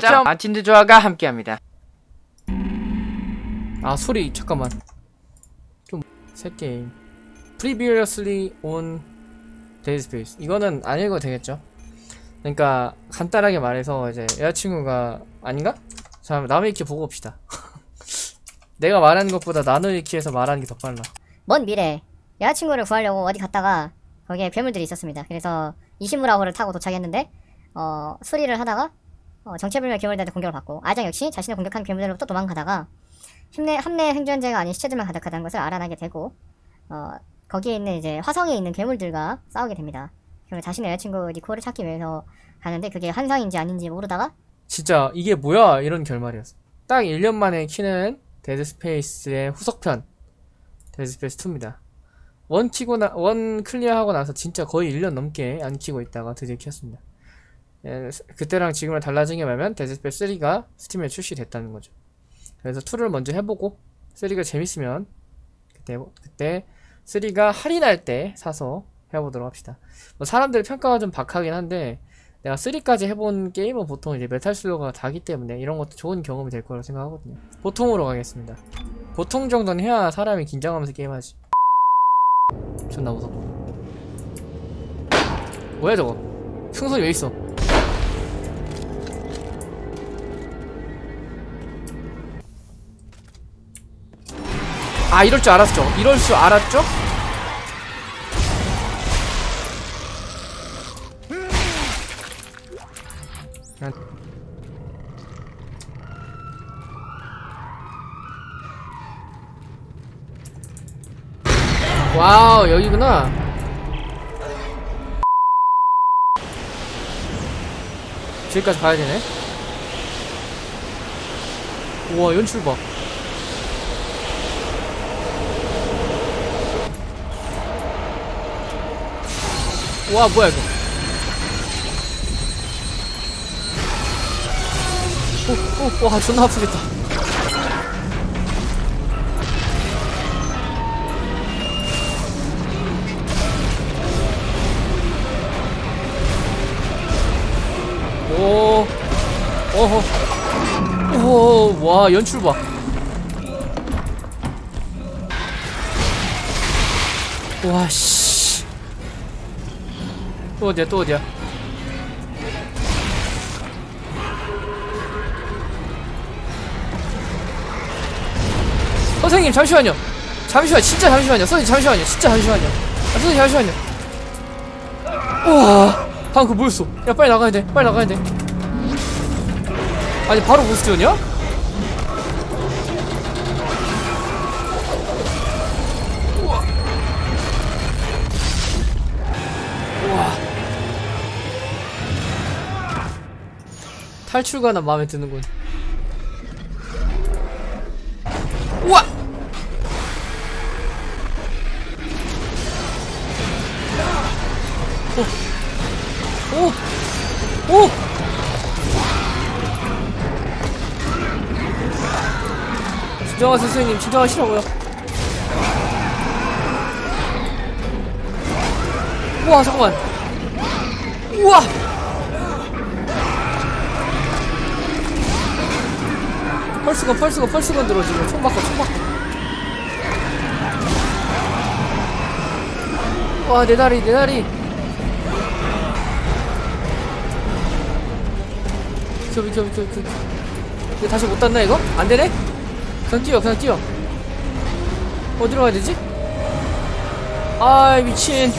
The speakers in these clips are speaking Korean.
설정 마틴드 조아가 함께합니다. 아 소리 잠깐만. 좀새 게임. Previously on Dead Space. 이거는 안 읽어도 되겠죠? 그러니까 간단하게 말해서 이제 여자친구가 아닌가? 자 남의 익히 보고 봅시다. 내가 말하는 것보다 나눠 읽기에서 말하는 게 더 빨라. 먼 미래. 여자친구를 구하려고 어디 갔다가 거기에 괴물들이 있었습니다. 그래서 이시무라호를 타고 도착했는데 어, 수리를 하다가 어, 정체불명 괴물들한테 공격을 받고 아장 역시 자신을 공격한 괴물들로부터 도망가다가 힘내, 함내 생존자가 아닌 시체들만 가득하다는 것을 알아나게 되고 어, 거기에 있는 이제 화성에 있는 괴물들과 싸우게 됩니다. 그리고 자신의 여자친구 니코를 찾기 위해서 가는데 그게 환상인지 아닌지 모르다가 진짜 이게 뭐야? 이런 결말이었어. 딱 1년 만에 키는 데드 스페이스의 후속편 데드 스페이스 2입니다. 원 키고 나, 원 클리어하고 나서 진짜 거의 1년 넘게 안 키고 있다가 드디어 키웠습니다 그때랑 지금을 달라진 게 뭐냐면 데드 스페이스 3가 스팀에 출시됐다는 거죠 그래서 2를 먼저 해보고 3가 재밌으면 그때 그때 3가 할인할 때 사서 해보도록 합시다 뭐 사람들 평가가 좀 박하긴 한데 내가 3까지 해본 게임은 보통 이제 메탈 슬러가 다기 때문에 이런 것도 좋은 경험이 될 거라고 생각하거든요. 보통으로 가겠습니다. 보통 정도는 해야 사람이 긴장하면서 게임하지. 존나 무섭고. 뭐야 저거? 풍선이 왜 있어? 아 이럴 줄 알았죠? 이럴 줄 알았죠? 와우 여기구나 저기까지 가야 되네 우와 연출 봐 와 뭐야 이거 오, 오, 와 존나 아프겠다 오, 어허, 오, 와 연출 봐. 와 씨. 또 어디야 또 어디야? 선생님 잠시만요. 잠시만 진짜 잠시만요. 선생님 잠시만요. 진짜 잠시만요. 아, 선생님 잠시만요. 우와 방금 그 뭐였어? 야 빨리 나가야 돼. 빨리 나가야 돼. 아니 바로 보스전이야? 우와. 우와. 탈출가는 마음에 드는군. 우와. 오. 오. 진정하세요 선생님 진정하시라고요 우와 잠깐만 우와 펄스건 펄스건 펄스건 들어 지금 총 바꿔 총 바꿔 와내 다리 내 다리 비켜 비켜 비켜 비켜 이거 다시 못 닿나 이거? 안 되네? 그냥 뛰어 그냥 뛰어 어디로 가야 되지? 아이 미친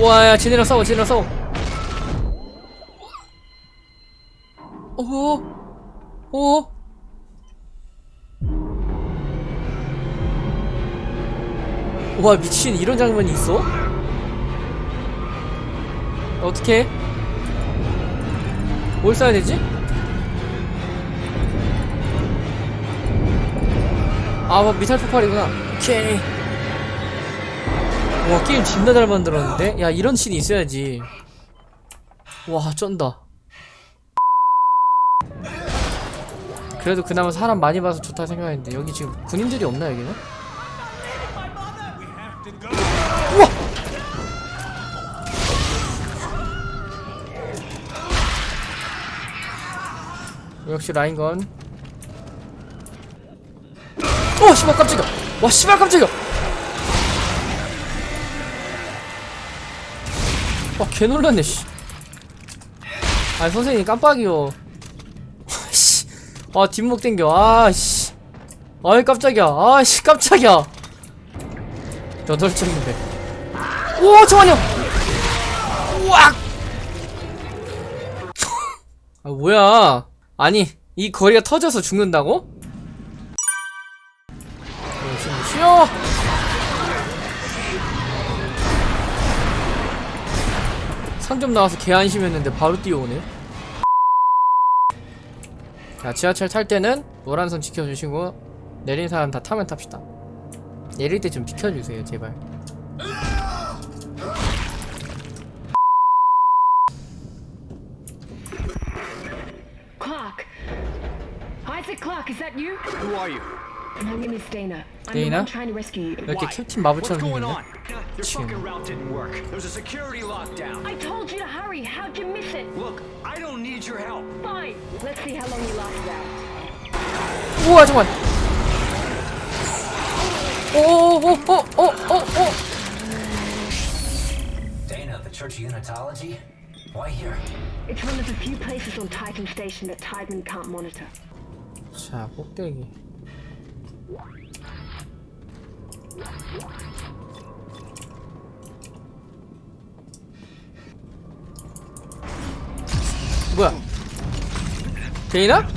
와야 쟤네랑 싸워 쟤네랑 싸워 오 오. 와 미친 이런 장면이 있어? 어떻게? 뭘 써야 되지? 아, 뭐 미사일 폭발이구나. 오케이. 와, 게임 진짜 잘 만들었는데? 야, 이런 씬이 있어야지. 와, 쩐다. 그래도 그나마 사람 많이 봐서 좋다 생각했는데 여기 지금 군인들이 없나 여기는? 우와! 역시 라인건 어! 씨발 깜짝이야! 와 씨발 깜짝이야! 와 개놀랐네 씨 아니 선생님 깜빡이요 아 뒷목 땡겨. 아씨. 아이 깜짝이야. 아씨 깜짝이야. 여덟 점인데. 오 잠깐만요. 우악! 아 뭐야? 아니 이 거리가 터져서 죽는다고? 쉬어! 상점 나와서 개 안심했는데 바로 뛰어오네 자 지하철 탈 때는 노란선 지켜주시고 내린 사람 다 타면 탑시다 내릴 때좀 비켜주세요 제발 Clark! Isaac Clark, is that you? Who are you? My name is Dana. I'm Dana? the one trying to rescue you. 이렇게 Why? 캡틴 What's 마블처럼 going 생겼네 on? Your Chill. fucking route didn't work. There was a security lockdown. I told you to hurry. How'd you miss it? Look, I don't need your help. Fine. Let's see how long you lasted out. 우와 잠깐 오오오오오오오 Dana, the Church of Unitology? Why here? It's one of the few places on Titan Station that Tideman can't monitor. 자 꼭대기 뭐야 데이나?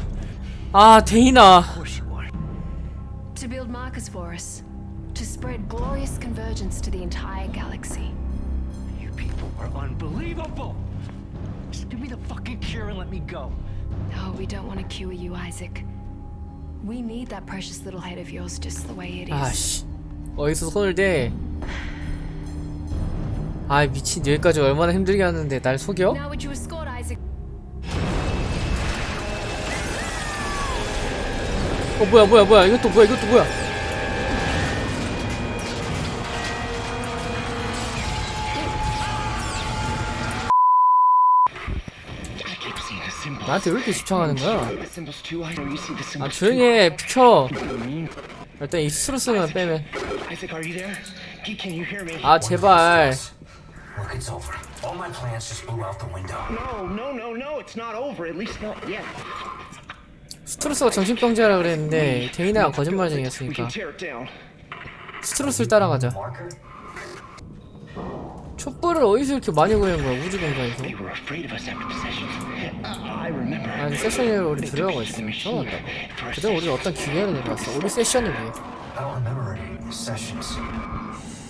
아 데이나 To build markers for us. To spread glorious convergence to the entire galaxy. You people are unbelievable. Just give me the fucking cure and let me go. Oh, we don't want to cure you, Isaac. We need that precious little head of yours just the way it is. 아씨 어디서 손을 대? 아 미친 여기까지 얼마나 힘들게 하는데 날 속여? Now would you escort Isaac? 어 뭐야 뭐야 뭐야 이것도 뭐야 이것도 뭐야 나한테 왜 이렇게 집착하는 거야? 아 조용히 해 비켜? 일단 이 빼면 you hear me? 아 제발. 스트로스가 정신병자라 그랬는데 데이나가 거짓말쟁이였으니까. 스트로스를 따라가자? 촛불을 어디서 이렇게 많이 구한 거야 우주 공간에서. 아니 세션에 우리 들어가고 있어. 처음 한다 First, 그전 우리 어떤 기계를 내려왔어 우리 세션을 위해 I don't remember any sessions.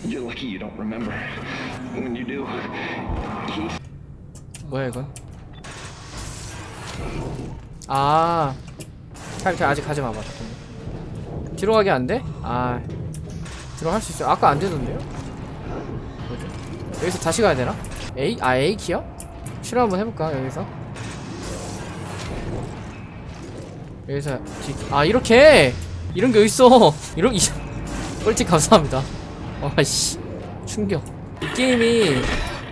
You're lucky you don't remember. When you do, Keith. 뭐야 이건 아 탈, 탈 아직 가지 마봐. 뒤로 가게 안 돼? 아 들어갈 수 있어 아까 안 되던데요? 여기서 다시 가야 되나? A? 아 A 키요? 실험 한번 해볼까 여기서? 여기서 뒤... 아 이렇게! 이런 게 어딨어! 이런 이 꿀팁 감사합니다. 와씨. 충격. 이 게임이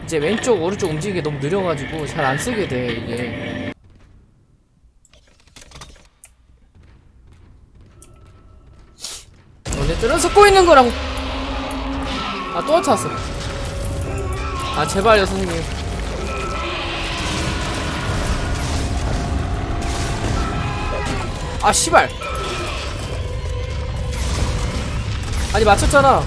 이제 왼쪽 오른쪽 움직이기 너무 느려가지고 잘 안 쓰게 돼 이게. 너네들은 섞고 있는 거라고. 아또 나타났어 아 제발요 선생님. 아 씨발. 아니 맞췄잖아.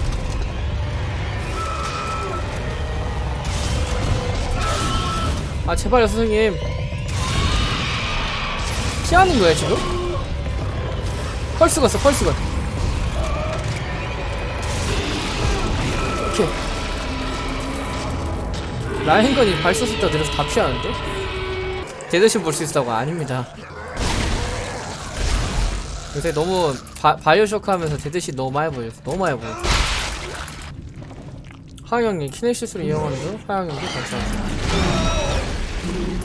아 제발요 선생님. 피하는 거야 지금? 펄스가 있어 펄스가 오케이 라인건이 발소스다 내려서 다 피하는데? 대대신 볼 수 있다고 아닙니다 요새 너무 바, 바이오쇼크 하면서 대대신 너무 많이 보였어 너무 많이 보였어 하영님 키네시스를 이용하는 중 하영님도 감사합니다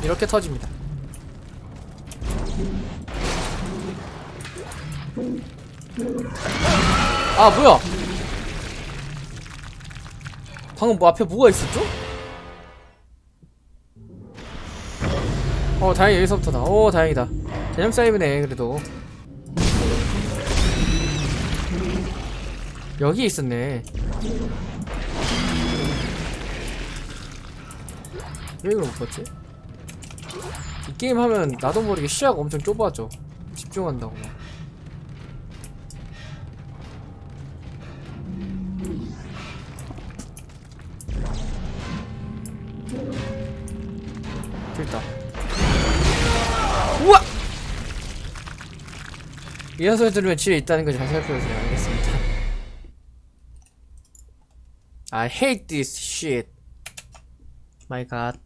이렇게 터집니다. 아 뭐야? 방금 뭐 앞에 뭐가 있었죠? 어 다행히 여기서부터다. 오 다행이다. 전염 사이브네 그래도. 여기 있었네. 왜 이걸 못 봤지? 이 게임 하면 나도 모르게 시야가 엄청 좁아져. 집중한다고 막. 소리 들으면 지뢰 있다는 걸 잘 살펴보세요 알겠습니다. I hate this shit. My god